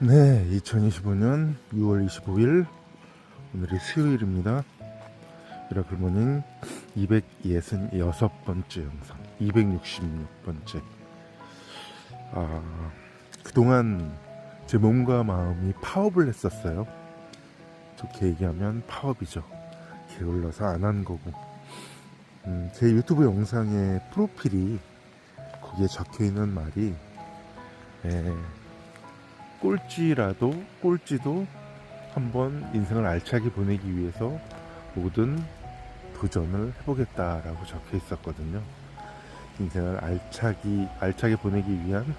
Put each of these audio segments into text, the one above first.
네, 2025년 6월 25일 오늘이 수요일입니다. 미라클 모닝 266번째 영상, 266번째. 아, 그동안 제 몸과 마음이 파업을 했었어요. 좋게 얘기하면 파업이죠. 게을러서 안 한 거고. 음, 제 유튜브 영상의 프로필이 거기에 적혀 있는 말이 에, 꼴찌라도 꼴찌도 한번 인생을 알차게 보내기 위해서 모든 도전을 해보겠다라고 적혀 있었거든요. 인생을 알차기 알차게 보내기 위한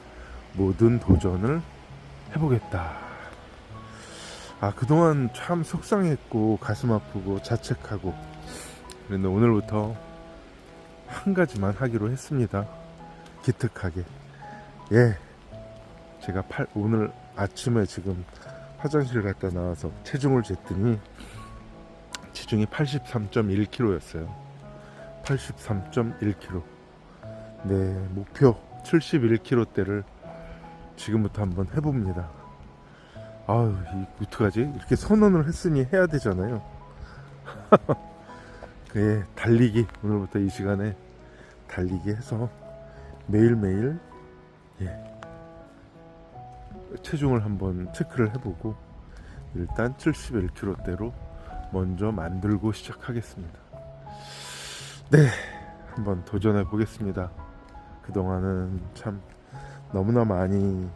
모든 도전을 해보겠다. 아 그동안 참 속상했고 가슴 아프고 자책하고 그런데 오늘부터 한 가지만 하기로 했습니다. 기특하게 예 제가 팔, 오늘 아침에 지금 화장실 갔다 나와서 체중을 쟀더니 체중이 83.1kg였어요. 83.1kg. 네, 목표 71kg대를 지금부터 한번 해봅니다. 아유, 이 어떡하지? 이렇게 선언을 했으니 해야 되잖아요. 예, 달리기 오늘부터 이 시간에 달리기 해서 매일매일 예, 체중을 한번 체크를 해보고 일단 71kg대로 먼저 만들고 시작하겠습니다. 네, 한번 도전해 보겠습니다. 그동안은 참 너무나 많이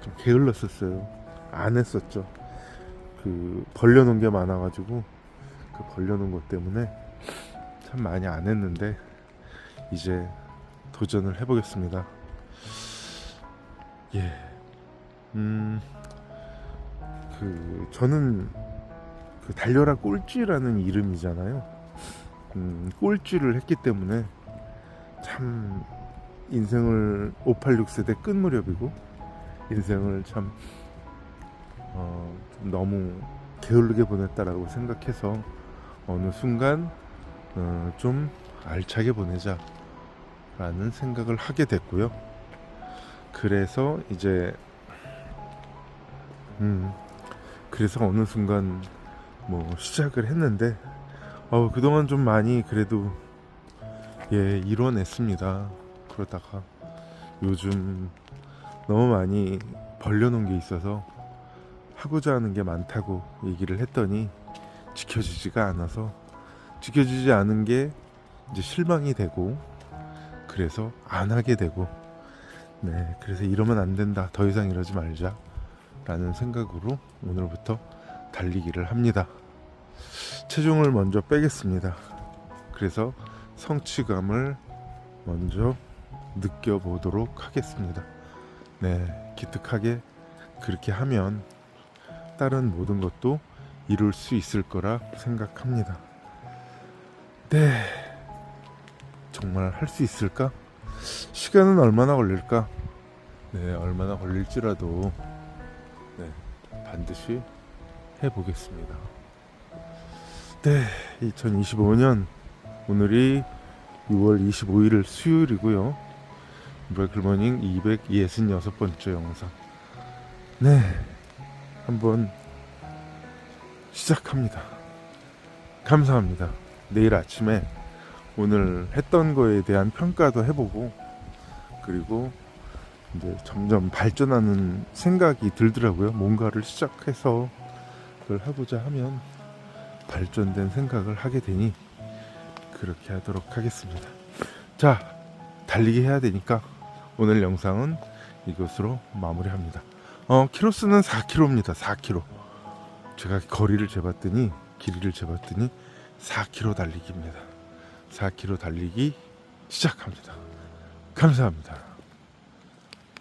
좀 게을렀었어요. 안 했었죠. 그 벌려놓은 게 많아가지고 그 벌려놓은 것 때문에 참 많이 안 했는데 이제 도전을 해보겠습니다. 예. 음, 그 저는 그 달려라 꼴찌라는 이름이잖아요. 음, 꼴찌를 했기 때문에 참 인생을 586 세대 끝 무렵이고 인생을 참 어, 좀 너무 게을르게 보냈다라고 생각해서 어느 순간 어, 좀 알차게 보내자 라는 생각을 하게 됐고요. 그래서 이제 음, 그래서 어느 순간 뭐 시작을 했는데 어, 그동안 좀 많이 그래도 예 이뤄냈습니다. 그러다가 요즘 너무 많이 벌려놓은 게 있어서 하고자 하는 게 많다고 얘기를 했더니 지켜지지가 않아서 지켜지지 않은 게 이제 실망이 되고 그래서 안 하게 되고 네 그래서 이러면 안 된다. 더 이상 이러지 말자 라는 생각으로 오늘부터 달리기를 합니다. 체중을 먼저 빼겠습니다. 그래서 성취감을 먼저 느껴보도록 하겠습니다. 네, 기특하게 그렇게 하면 다른 모든 것도 이룰 수 있을 거라 생각합니다. 네, 정말 할 수 있을까? 시간은 얼마나 걸릴까? 네, 얼마나 걸릴지라도 네, 반드시 해보겠습니다. 네, 2025년 오늘이 6월 25일 수요일이고요. 브레이클모닝 266번째 영상. 네, 한번 시작합니다. 감사합니다. 내일 아침에 오늘 했던 거에 대한 평가도 해보고 그리고 이제 점점 발전하는 생각이 들더라고요. 뭔가를 시작해서 그걸 하고자 하면 발전된 생각을 하게 되니 그렇게 하도록 하겠습니다. 자, 달리기 해야 되니까 오늘 영상은 이것으로 마무리합니다. 어, 키로수는 4km입니다. 4km. 제가 거리를 재봤더니 길이를 재봤더니 4km 달리기입니다. 4km 달리기 시작합니다. 감사합니다.